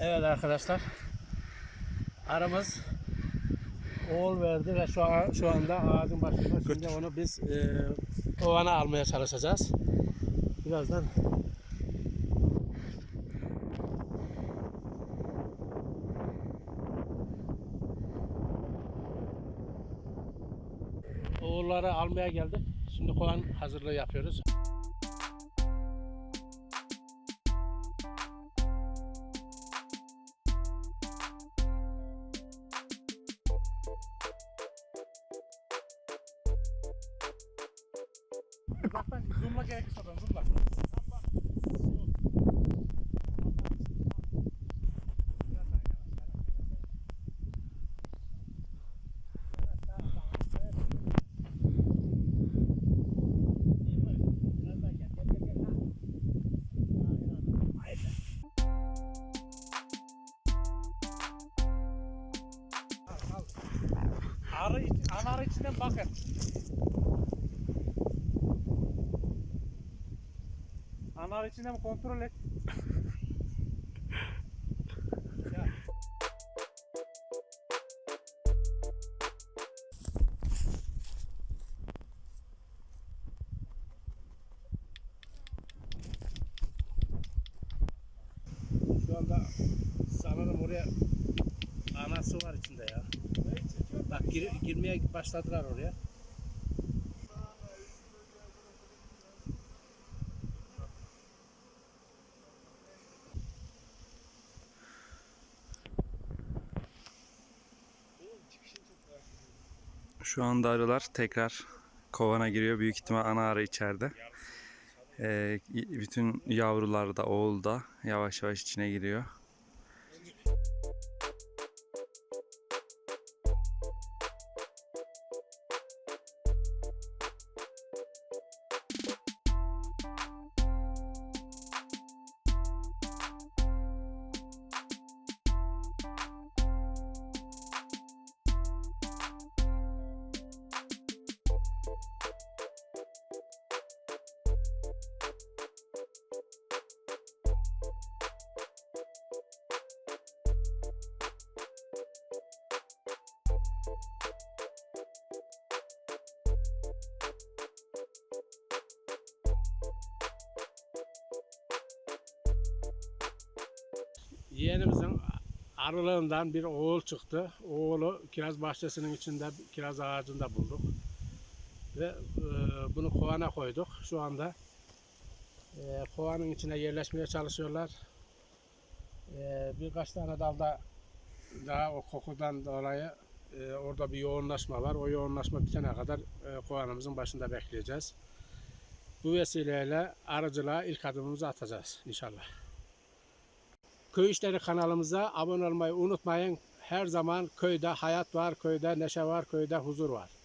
Evet arkadaşlar. Aramız oğul verdi ve şu an şu anda ağacın başında. Şimdi onu biz e, ovana almaya çalışacağız. Birazdan oğulları almaya geldik. Şimdi kovan hazırlığı yapıyoruz. Uzaktan zoomla gerekirse ben zoomla. Arı, anar içinden bakın. Anar içinden kontrol et. Şu anda sanırım oraya anası var içinde ya. Bak gir- girmeye başladılar oraya. Şu anda arılar tekrar kovana giriyor. Büyük ihtimal ana arı içeride. Ee, bütün yavrular da oğul da yavaş yavaş içine giriyor. Yeğenimizin arılığından bir oğul çıktı. Oğulu kiraz bahçesinin içinde kiraz ağacında bulduk. Ve e, bunu kovana koyduk. Şu anda e, kovanın içine yerleşmeye çalışıyorlar. E, birkaç tane dalda daha o kokudan dolayı e, orada bir yoğunlaşma var. O yoğunlaşma bitene kadar e, kovanımızın başında bekleyeceğiz. Bu vesileyle arıcılığa ilk adımımızı atacağız inşallah. Köy İşleri kanalımıza abone olmayı unutmayın. Her zaman köyde hayat var, köyde neşe var, köyde huzur var.